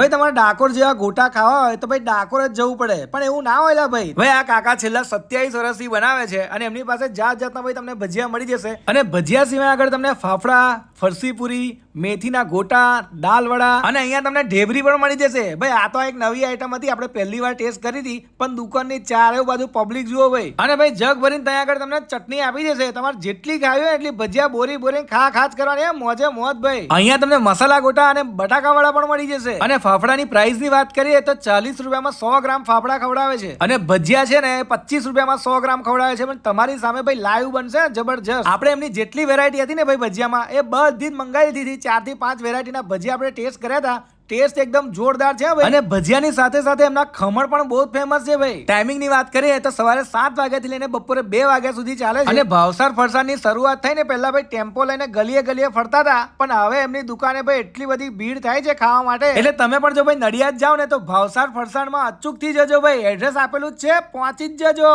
ભાઈ, તમારે ડાકોર જેવા ગોટા ખાવા હોય તો ભાઈ ડાકોર જ જવું પડે. પણ એવું ના હોય ભાઈ. ભાઈ, આ કાકા છેલ્લા સત્યાવીસ વર્ષથી બનાવે છે અને એમની પાસે જાત જાતના ભાઈ તમને ભજીયા મળી જશે. અને ભજીયા સિવાય આગળ તમને ફાફડા ફરસી પૂરી મેથીના ગોટા દાલ વડા. અને અહીંયા તમને ઢેબરી પણ મળી જશે. ભાઈ આ તો એક નવી આઈટમ હતી. આપણે પહેલી વાર ટેસ્ટ કરી હતી પણ દુકાનની ચારે બાજુ પબ્લિક જુઓ ભાઈ. અને ભાઈ જગ ભરીને ત્યાં આગળ તમને ચટણી આપી જશે તમારે જેટલી ખાવી હોય એટલી ભજીયા બોરી બોરી ખા ખાચ કરવાની. મોજે મોજ ભાઈ. અહીંયા તમને મસાલા ગોટા અને બટાકા વડા પણ મળી જશે. અને ફાફડાની પ્રાઇસની વાત કરીએ તો ચાલીસ રૂપિયામાં સો ગ્રામ ફાફડા ખવડાવે છે. અને ભજીયા છે ને પચીસ રૂપિયામાં સો ગ્રામ ખવડાવે છે. પણ તમારી સામે ભાઈ લાઈવ બનશે જબરજસ્ત. આપણે એમની જેટલી વેરાયટી હતી ને ભાઈ ભજીયામાં એ બધી જ મંગાવી દીધી. ચારથી પાંચ વેરાયટીના ભજીયા આપણે ટેસ્ટ કર્યા હતા. ટેસ્ટ એકદમ જોરદાર છે ભાઈ. અને ભજીયાની સાથે સાથે એમના ખમણ પણ બહુ ફેમસ છે ભાઈ. ટાઈમિંગની વાત કરીએ તો સવારે સાત વાગ્યાથી લઈને બપોરે બે વાગ્યા સુધી ચાલે છે. અને ભાવસાર ફરસાણની શરૂઆત થઈ ને પહેલા ભાઈ ટેમ્પો લઈને ગલીએ ગલીએ ફરતા હતા. પણ હવે એમની દુકાને ભાઈ એટલી બધી ભીડ થાય છે ખાવા માટે. એટલે તમે પણ જો ભાઈ નડિયાદ જાઓ ને તો ભાવસાર ફરસાણમાં અચૂકથી જજો ભાઈ. એડ્રેસ આપેલું જ છે પહોંચી જ જજો.